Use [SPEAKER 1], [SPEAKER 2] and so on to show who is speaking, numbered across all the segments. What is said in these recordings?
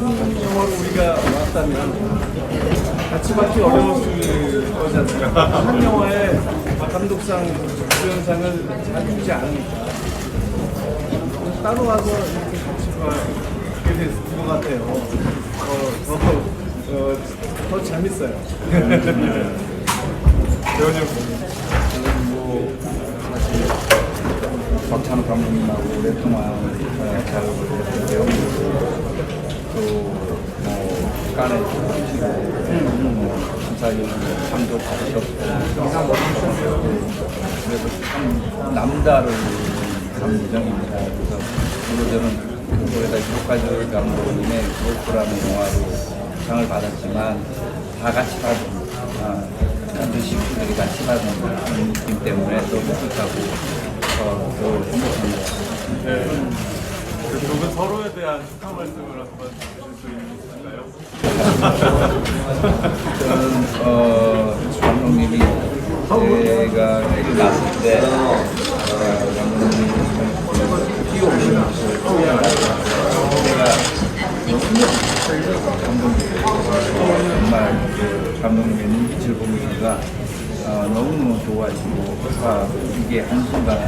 [SPEAKER 1] 같은 영화로 우리가 왔다면 같이 받기 어려웠을 거잖아요. 한 영화에 감독상, 주연상을 잘 주지 않으니까 따로 와서 이렇게 같이 봐게 됐을 것 같아요. 어, 더, 어, 더 재밌어요. 배우님
[SPEAKER 2] 뭐 사실 박찬호 감독님하고 오랫동안 어, 작업을 했는데요. 또뭐 깐에 주시고 뭐 심사위원 상도 받으셨고 그래서 참 남다른 감정입니다. 그래서 그리고 저는 그거에다 유독가족 감독님의 그로프라는 영화로 상을 받았지만 다 같이 받은 아, 한 식구들이 같이 받은 그런 느낌 때문에 또 뿌듯하고 어, 또 행복합니다.
[SPEAKER 1] 네. 그두분 서로에 대한 축하 말씀을 한번 해주실 수 있으실까요?
[SPEAKER 2] 저는 어, 감독님이 제가 낳았을 때 어, 감독님의 눈빛을 보니까 어, 너무너무 좋아하시고 아, 이게 한순간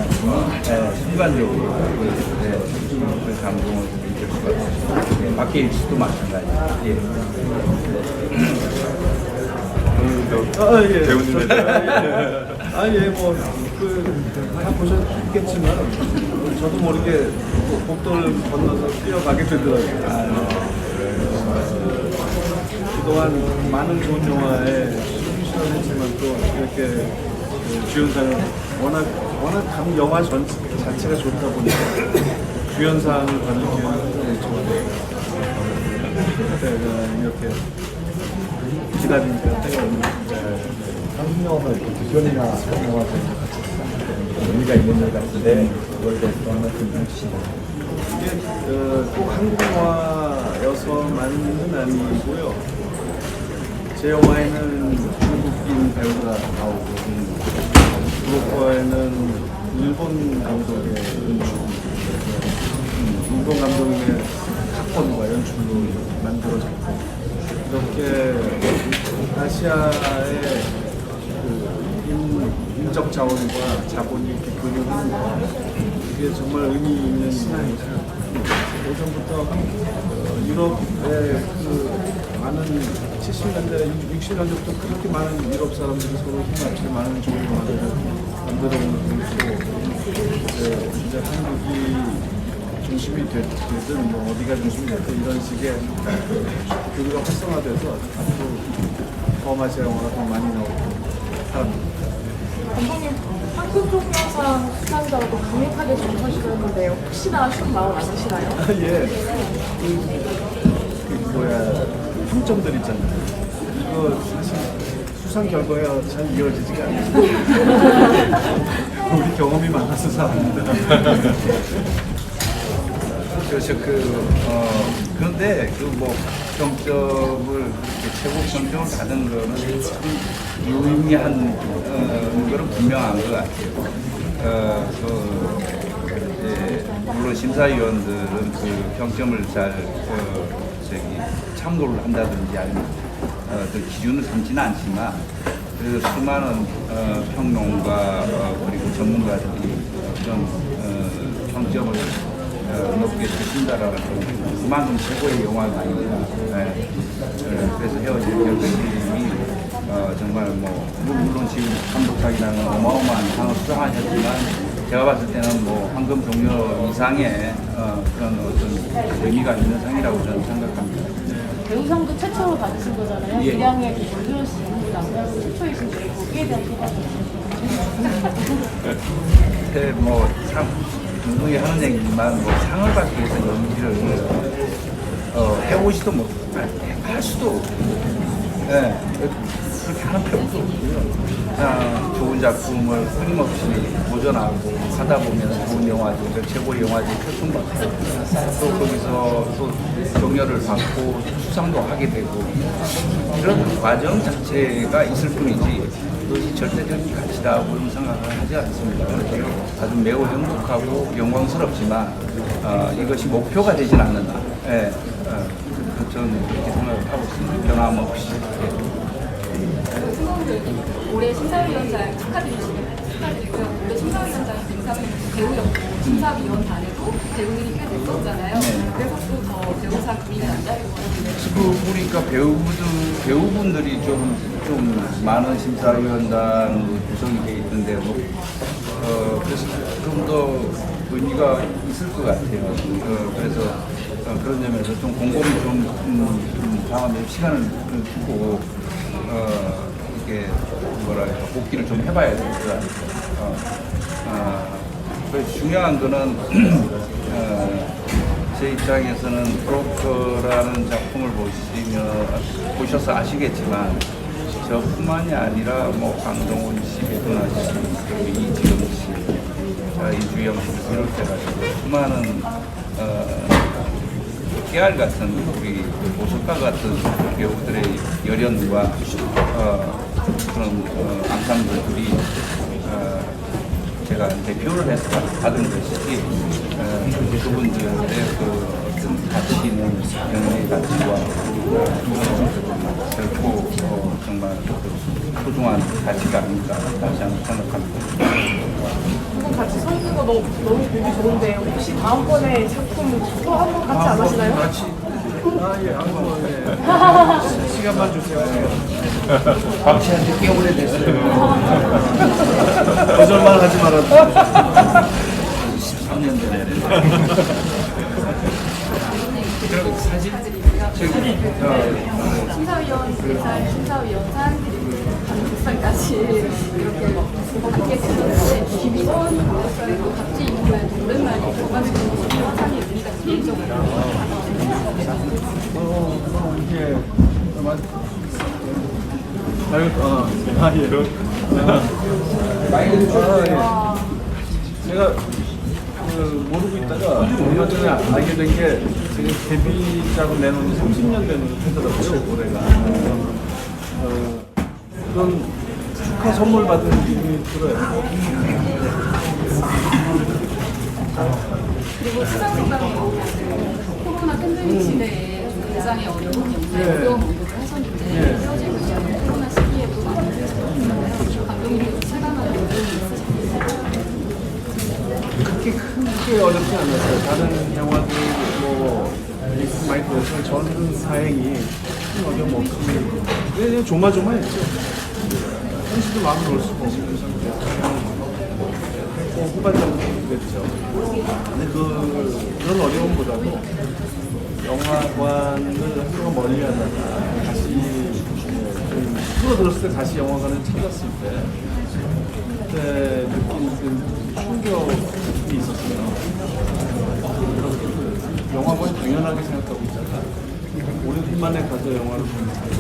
[SPEAKER 2] 예, 순간적으로 그, 네, 그 감동을 느낄 것 같아요. 네, 박해일 씨도 마찬가지. 예.
[SPEAKER 1] 아, 예.
[SPEAKER 3] 배우님에 대한.
[SPEAKER 1] 아, 예, 뭐, 그, 다 보셨겠지만, 저도 모르게 복도를 건너서 뛰어가게 되더라고요. 어, 그동안 많은 좋은 영화에 출연했지만 또 이렇게 그 주연상을 워낙, 워낙 감 영화 전, 자체가 좋다 보니까 주연상을 받는 기회는 좋아요. 그때 이렇게 기다리니까 때가 없는
[SPEAKER 4] 한국 영화는 이렇게 두 편이나 영화에서 같이 의미가 있는 것 같은데 그걸 대해서 한 말씀 해주시면
[SPEAKER 1] 이게 어, 꼭 한국 영화여서만은 아니고요. 제 영화에는 한국인 배우가 나오고 브로커에는 일본 감독의 연출, 음, 일본 감독의 각본과 연출로 만들어졌고 이렇게 아시아의 그 인, 인적 자원과 자본이 이렇게 근육은 이게 정말 의미 있는. 예전부터 어, 유럽의 그 많은 70년대, 60년대부터 그렇게 많은 유럽 사람들이 서로 힘맞게 많은 좋은 영화들을 만들어 오고 이제, 이제 한국이 중심이 됐- 되든 뭐 어디가 중심이 됐든 이런 식의 교류가 활성화돼서 앞으로 더 아시아 영화가 더 많이 나오고 합니다.
[SPEAKER 5] 감독님 한국 동영상 수상자라고 강력하게 정서시켰는데 혹시나 아쉬운 마음 안 드시나요?
[SPEAKER 1] 아, 예. 그, 그 뭐야 평점들 있잖아요. 이거 사실 수상 결과에 잘 이어지지가 않아요. 우리 경험이 많아서 사람입니다.
[SPEAKER 2] 그래서 그, 어, 그런데 그뭐 그렇게 최고 평점을 받은 거는 참 유의미한 어, 거는 분명한 것 같아요. 어, 그, 이제 물론 심사위원들은 그 평점을 잘 어, 저기 참고를 한다든지 아니면 어, 그 기준을 삼지는 않지만 그래도 수많은 어, 평론가 어, 그리고 전문가들이 그런 어, 평점을 어, 높게 주신다라는 건 그만큼 최고의 영화가 아닙니다. 네. 네, 그래서 헤어질 결심이 어, 정말 뭐 물론 지금 감독상이라는 어마어마한 상을 수상하셨지만 제가 봤을 때는 뭐 황금 종려 이상의 어, 그런 어떤 의미가 있는 상이라고 저는 생각합니다.
[SPEAKER 5] 배우상도 최초로 받으신 거잖아요.
[SPEAKER 2] 예.
[SPEAKER 5] 기량의 그 정준호 씨 남자로 최초이신데 거기에 대한 소감이
[SPEAKER 2] 그때 뭐상 운동이 하는 얘기지만 뭐 상을 받기 위해서 연기를 어, 해오지도 못할 할 수도 예, 그렇게 하는 배우도 없고요. 어, 좋은 작품을 끊임없이 도전하고 하다 보면 좋은 영화제, 최고 영화제 표창받고 또 거기서 또 경렬을 받고 수상도 하게 되고 이런 과정 자체가 있을 뿐이지 이것이 절대적인 가치다고 는 생각을 하지 않습니다. 아주 매우 행복하고 영광스럽지만 어, 이것이 목표가 되진 않는다. 예, 어, 그- 저는 그렇게 생각을 하고 있습니다. 변함없이. 예.
[SPEAKER 3] 올해 심사위원장 축하드리시면 축하드리고요. 올해 심사위원장 김사위 배우였고 심사위원단에도 배우들이 꽤 됐었잖아요. 그래서 또 더 배우상 안 자리고
[SPEAKER 2] 그 보니까 배우분들 배우분들이 좀, 좀 많은 심사위원단 구성이 돼 있던데 뭐, 어, 그래서 좀 더 의미가 있을 것 같아요. 어, 그래서 어, 그런 점에서 좀 곰곰이 좀, 음, 좀 다음에 시간을 두고 어, 이게 뭐랄까 복귀를 좀 해봐야 같아요. 어, 어, 중요한 거는 어, 제 입장에서는 브로커라는 작품을 보시면 보셔서 아시겠지만 저뿐만이 아니라 뭐 강동원 씨, 배도나 씨, 이지영 씨, 어, 이주영 씨 비롯해가지고 수많은 어, 깨알 같은 우리 보석가 같은 배우들의 열연과 어, 그런 어, 앙상블들이 어, 제가 대표를 해서 받은 것이지 어, 그분들의 그 어떤 가치는 연예의 가치와 어, 결코 어, 정말 그 소중한 가치가 아닐까 다시 한번 생각합니다.
[SPEAKER 5] 두분 같이 서 있는 거 너무, 너무 보기 좋은데 혹시 다음번에 작품 또 한 번 같이 안 하시나요?
[SPEAKER 1] 같이 아, 예, 한번 예. 시간만 주세요.
[SPEAKER 2] 박씨한테 꽤 오래됐어요.
[SPEAKER 1] 거절만 하지 말아주세요.
[SPEAKER 2] 13년 전에. 어,
[SPEAKER 3] 심사위원 대상, 심사위원상 그리고 감독상까지 이렇게 함께 했는데 김희원 감독상도 같이 이후에 오랜만에 교감을 보는 상의 의미가 개인적으로
[SPEAKER 1] 어, 아, 아 예. 아, 예. 제가 그 모르고 있다가 얼마 전에 알게 된게 지금 데뷔작을 내놓은 지 30년 된 해더라고요 올해가. 어, 그런 축하 선물 받은 기분이 들어요.
[SPEAKER 3] 그리고 수상소감이 코로나 팬데믹 시대에 좀 대상의 어려움이 없나요?
[SPEAKER 1] 네.
[SPEAKER 3] 어려운 공부를 하셨는데
[SPEAKER 1] 그렇게 크게 어렵지 않았어요. 다른 영화들 뭐 많이 보여서 저는 다행히 큰 어려움 없이 그냥 조마조마했죠. 현실도 마음을 놓을 수가 없는 상태였고 뭐 후반적으로 그랬죠. 근데 그 그런 어려움보다도 영화관을 한동안 멀리 하다가 다시 좀 줄어들었을 때 다시 영화관을 찾았을 때그 때 느낀 그 충격이 있었어요. 그 영화관이 당연하게 생각하고 있다가 오랜 만에 가서 영화를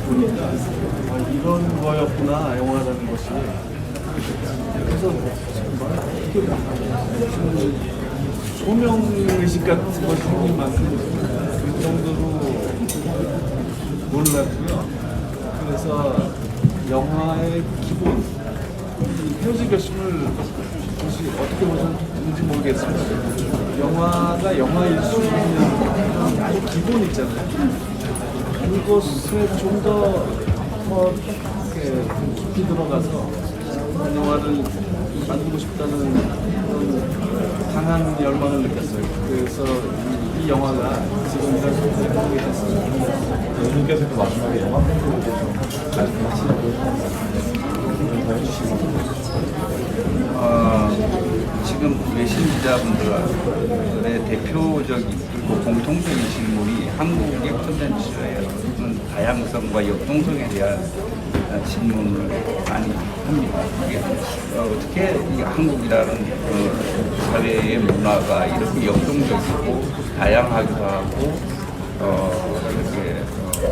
[SPEAKER 1] 보니까 아, 이런 거였구나 영화라는 것이 그래서 소명의식 같은 것이 생긴 만큼 그 정도로 놀랐고요. 그래서 영화의 기본 이 헤어질 결심을 혹시 어떻게 보셨는지 모르겠지만 영화가 영화일 수 있는 아주 기본 있잖아요. 그것에 좀더 뭐, 깊이 들어가서 영화를 만들고 싶다는 그런 강한 열망을 느꼈어요. 그래서 이, 이 영화가 지금 이런 선택을 하게 됐어요.
[SPEAKER 4] 의원님께서 그 마지막에 영화 말씀하시라고 더 해주시면
[SPEAKER 2] 어, 지금 외신 기자분들의 대표적인 그리고 공통적인 질문이 한국의 콘텐츠의 다양성과 역동성에 대한 어, 질문을 많이 합니다. 이게 어, 떻게 이 한국이라는 어, 사회의 문화가 이렇게 역동적이고 다양하기도 하고 어, 이렇게 어,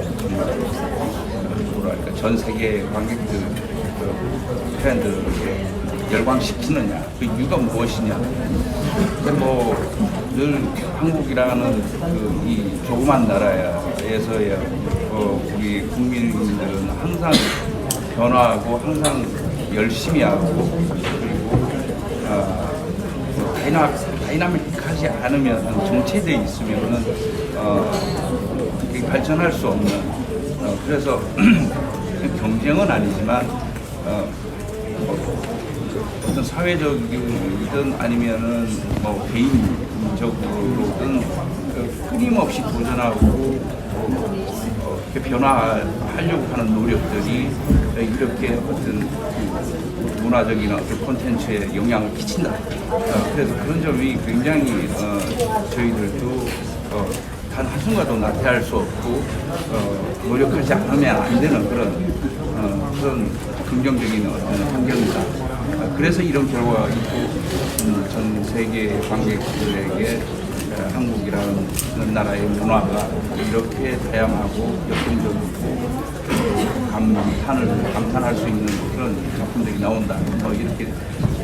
[SPEAKER 2] 뭐랄까 전 세계 관객들 그 팬들에게 열광시키느냐 그 이유가 무엇이냐. 근데 뭐늘 한국이라는 그 이 조그만 나라에서의 어, 우리 국민들은 항상 변화하고 항상 열심히 하고 그리고 어, 다이나, 다이나믹하지 않으면 정체되어 있으면은 어, 발전할 수 없는 어, 그래서 경쟁은 아니지만 어, 어떤 사회적이든 아니면은 뭐 개인적으로든 그 끊임없이 도전하고 어, 이렇게 변화하려고 하는 노력들이 이렇게 어떤 그 문화적인 어떤 콘텐츠에 영향을 끼친다. 어, 그래서 그런 점이 굉장히 어, 저희들도 어, 단 한순간도 나태할 수 없고 어, 노력하지 않으면 안 되는 그런 어, 그런 긍정적인 어떤 환경이다. 어, 그래서 이런 결과가 있고 음, 전 세계 관객들에게 어, 한국이라는 나라의 문화가 이렇게 다양하고 역동적이고 감탄을 감탄할 수 있는 그런 작품들이 나온다. 뭐 이렇게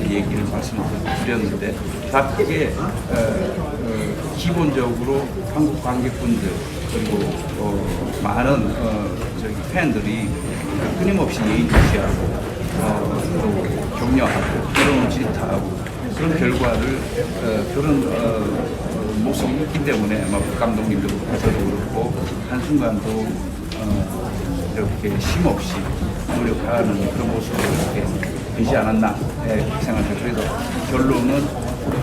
[SPEAKER 2] 얘기를 말씀을 드렸는데 다 그게 어, 어, 기본적으로 한국 관객분들 그리고 어, 많은 어, 저기 팬들이 끊임없이 예의주시하고 어, 또 격려하고 때로는 질타하고 그런 결과를 어, 그런 어, 어, 모습이 있기 때문에 막 감독님도 저도 그렇고 한순간도 어, 이렇게 쉼 없이 노력하는 그런 모습을 이렇게 되지 않았나 예, 생각해요. 그래서 결론은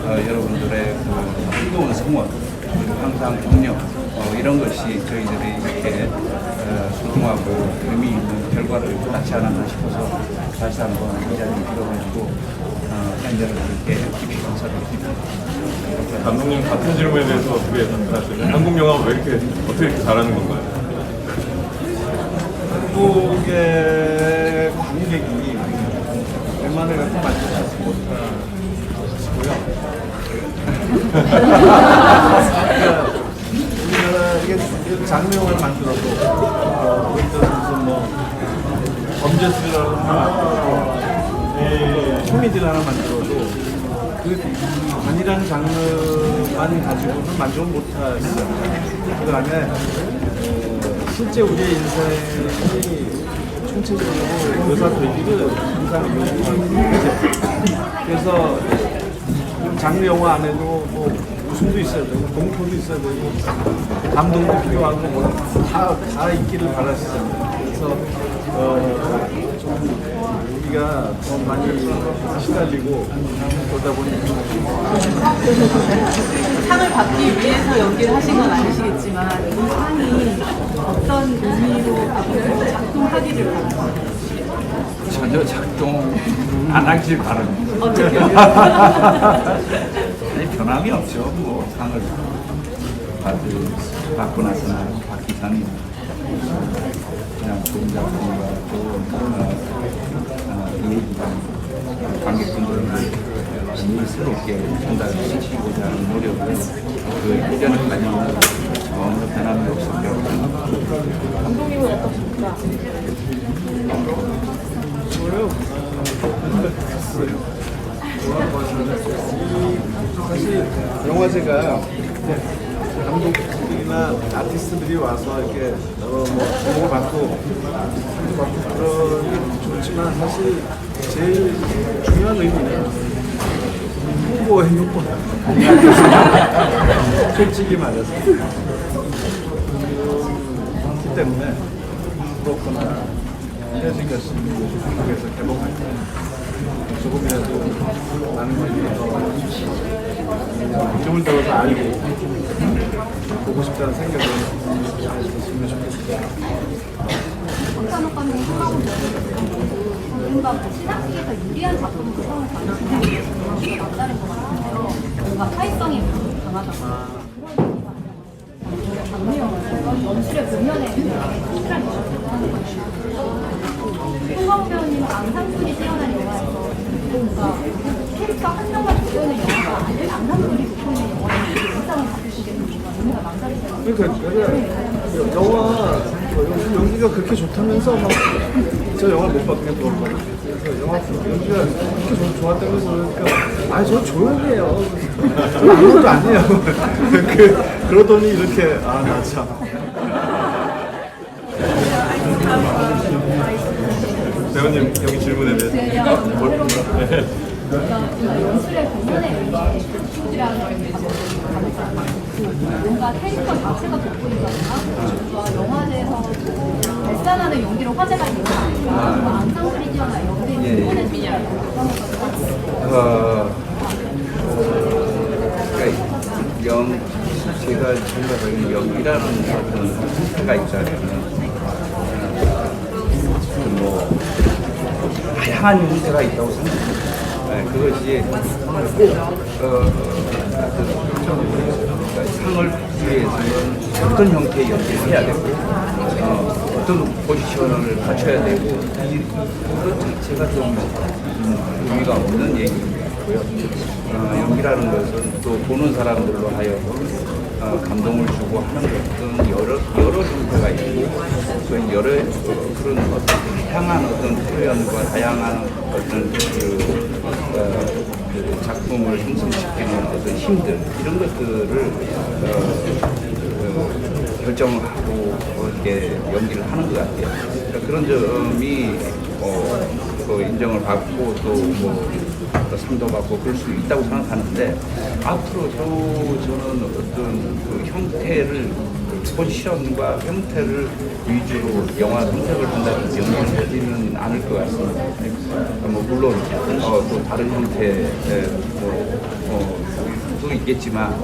[SPEAKER 2] 어, 여러분들의 그 뜨거운 성원 그리고 항상 격려 어, 이런 것이 저희들이 이렇게 어, 소중하고 의미 있는 결과를 낳지 않았나 싶어서 다시 한번 이 자리에 들어가지고 어, 팬여러분께 깊이 감사드립니다.
[SPEAKER 6] 감독님 같은 질문에 대해서 어떻게 답변하시나요? 한국 영화가 왜 이렇게 어떻게 이렇게 잘하는 건가요?
[SPEAKER 1] 한국의 관객이 웬만해 갖고 만족하지 못하시고요. 우리나라 이게 장르 영화를 만들어도 어, 예를 들어서 무슨 뭐 예, 코미디를 하나 만들어도 그 단일한 장르만 가지고는 만족을 못하시잖아요. 그 안에 어, 실제 우리의 인생이 총체적으로 묘사되기를 항상 요구하고 그래서 장르 영화 안에도 뭐 웃음도 있어야 되고 공포도 있어야 되고 감동도 필요하고 뭐다다 있기를 바라시잖아요. 그래서 어, 좀 우리가 더 많이 시달리고 그러다 보니까
[SPEAKER 7] 상을 받기 위해서 연기를 하신 건 아니시겠지만 이 상이 어떤 의미로 앞으로 작동하기를 바랍니다.
[SPEAKER 2] 전혀 작동 안 하길 바랍니다.
[SPEAKER 7] 어떻게요?
[SPEAKER 2] 아니, 변함이 없죠. 뭐 상을 받을 받고 나서나 받기 전에 그냥 좋은 작품과 좋은 어, 어, 얘기가 관객분들을 재미스럽게 전달시키고자 하는 노력을 그 이전을 가지고 전혀 변함이 없습니다.
[SPEAKER 5] 감독님은 어떠십니까?
[SPEAKER 1] 저요. 사실 영화제가 감독들이나 아티스트들이 와서 이렇게 어, 뭐 주목을 받고 상도 받고 그러는 좋지만 사실 제일 중요한 의미는 홍보의 효과. 솔직히 말해서 그렇기 때문에 그렇거나 헤어진 것이 한국에서 개봉할 때 조금이라도 많은 분들이 더 힘을 들어서 알고 보고 싶다는 생각을 가졌으면 좋겠습니다.
[SPEAKER 3] 하고 뭔가 시상식에서 유리한 작품으로 상을 받으시는 게 남다른 것 같아요. 뭔가 사회성이 강하다고. 장르 영화에서 연출의 본연의 특별한 연출을 하는 거예요. 홍광 배우님은 앙상블이 뛰어난 영화에서 뭔가 캐릭터 한 명만 보여는 영화가 아니라 앙상블이 보여는 영화에 인상
[SPEAKER 1] 그러니까 영화 연- 연기가 그렇게 좋다면서 막저 영화 못 봤거든요 그걸 그래서 영화 연기가 그렇게 좋, 좋았다면서 그러니까 아저 조용해요. 저 아무것도 아니에요. 그, 그러더니 이렇게 아 나 참.
[SPEAKER 6] 배우님 여기 질문에 대해서. 뭘 네.
[SPEAKER 3] 그러니까 연출의 본연의 의미라는 걸 뭔가 캐릭터 자체가 돋보이잖아. 영화제에서 발산하는 연기로 화제가 아니라 뭐 안상그리디어나 연기
[SPEAKER 2] 예, 예.
[SPEAKER 3] 부분에 비냐
[SPEAKER 2] 어, 그러니까 영, 제가 생각하기에는 영이라는 어떤 상태가 있잖아요. 그 뭐, 다양한 형태가 있다고 생각합니다. 네, 그것이 어, 그, 받기 위해서는 어떤 형태의 연기를 해야 되고 어, 어떤 포지션을 갖춰야 되고 이, 그것 자체가 좀 음, 의미가 없는 얘기고요. 어, 연기라는 것은 또 보는 사람들로 하여금 어, 감동을 주고 하는 것은 여러 여러 형태가 있고 그 여러 어, 그런 어떤 다양한 어떤 표현과 다양한 어떤 그, 어, 그 작품을 형성시키는 어떤 힘들 이런 것들을 어, 그 결정하고 이렇게 연기를 하는 것 같아요. 그러니까 그런 점이 어, 그 인정을 받고 또뭐 상도 받고 그럴 수 있다고 생각하는데 앞으로 저, 저는 어떤 그 형태를 그 포지션과 형태를 위주로 영화 선택을 한다든지 연기를 하지는 않을 것 같습니다. 어, 뭐 물론 어, 또 다른 형태의 뭐, 어, 또 있겠지만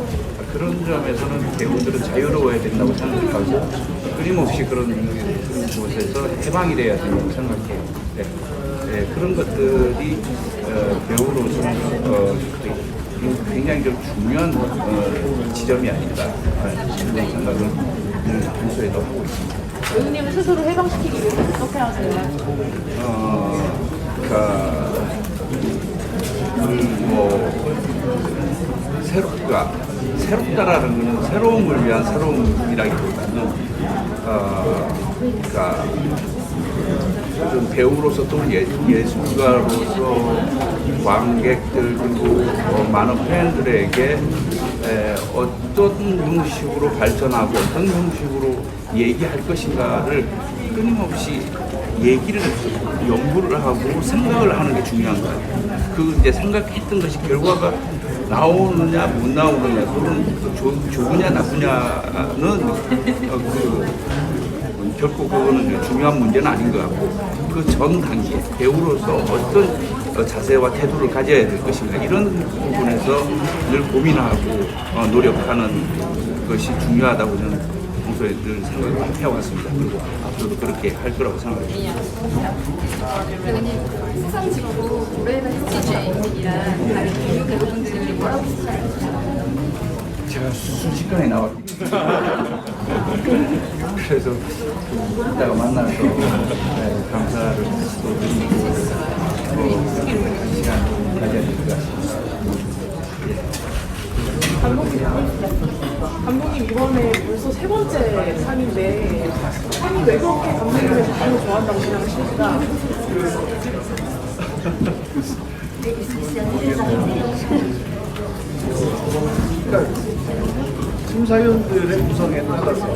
[SPEAKER 2] 그런 점에서는 배우들은 자유로워야 된다고 생각하고 끊임없이 그런, 그런 곳에서 해방이 돼야 된다고 생각해요. 네. 네, 그런 것들이 어, 배우로서는 어, 굉장히 좀 중요한 어, 지점이 어, 그런 생각을 음, 평소에도 하고 있습니다.
[SPEAKER 5] 배우님을 스스로 해방시키기 위해서 어떻게 하세요?
[SPEAKER 2] 어, 그러니까 음, 뭐 새롭다 새롭다라는 것은 새로움을 위한 새로움이라기보다는 어, 그러니까 좀 배우로서 또 예, 예술가로서 관객들 그리고 어, 많은 팬들에게 에, 어떤 형식으로 발전하고 어떤 형식으로 얘기할 것인가를 끊임없이 얘기를 연구를 하고 생각을 하는 게 중요한 거예요. 그 이제 생각했던 것이 결과가 나오느냐 못 나오느냐 그건 좋, 좋으냐 나쁘냐는 어, 그 결코 그거는 중요한 문제는 아닌 것 같고 그 전 단계 배우로서 어떤 어, 자세와 태도를 가져야 될 것인가 이런 부분에서 늘 고민하고 어, 노력하는 것이 중요하다고 저는 평소에 늘 생각을 해왔습니다. 그리고 앞으로도 그렇게 할 거라고 생각합니다.
[SPEAKER 3] 세상 다른 배우분들이 뭐라고 생각하세요?
[SPEAKER 2] 제가 순식간에 나왔기 그래서 이따가 만나서 네, 감사를 또 드리고 뭐한 시간 가져야 될 것 같습니다.
[SPEAKER 5] 감독님, 감독님 이번에 벌써 세 번째 상인데 상이 왜 그렇게 감독님을 너무 좋아한다고 생각하십니까?
[SPEAKER 1] 그러니까 심사위원들의 구성에 따라서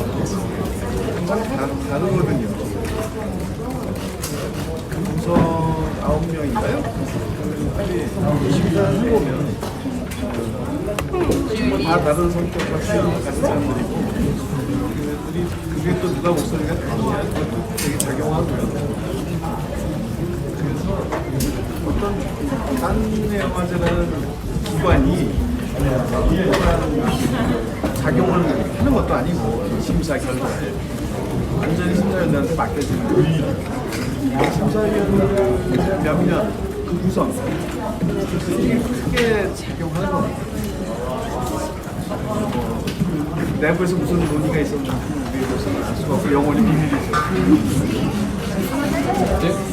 [SPEAKER 1] 항상 다, 다르거든요. 그 구성 아홉 명인가요? 심사를 해보면 정말 다 다른 성격과 취향이 같은 사람들이고 그들이 그게 또 누가 목소리가 다르냐 그것도 되게 작용하고요. 그래서 어떤 딴 영화제라는 기관이 작용을 하는 것도 아니고 심사 결과에 완전히 심사위원들한테 맡겨지는 거예요. 심사위원들 몇몇 그 구성 그게 크게 작용하는 겁니다. 뭐, 그 내부에서 무슨 논의가 있었는지 우리로서는 알 수가 없고 영원히 비밀이죠.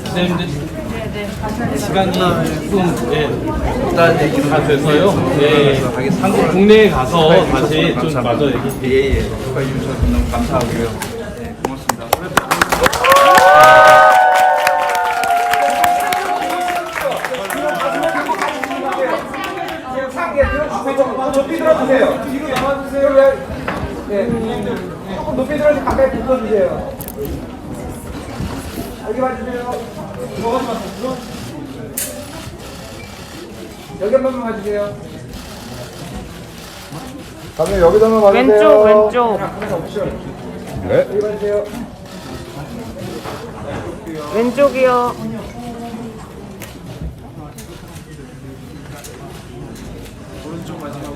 [SPEAKER 8] 기자님들 시간이 조금 예, 다 돼서요. 예, 한국 국내에 가서 다시 좀 마저 얘기.
[SPEAKER 2] 예예. 축하해 주셔서 너무 감사하고요.
[SPEAKER 9] 여기 한 번만 봐주세요.
[SPEAKER 7] 감독님 여기다만 봐주세요.
[SPEAKER 10] 왼쪽 왼쪽
[SPEAKER 7] 네.
[SPEAKER 9] 여기 봐주세요.
[SPEAKER 10] 왼쪽이요.
[SPEAKER 1] 오른쪽 마지막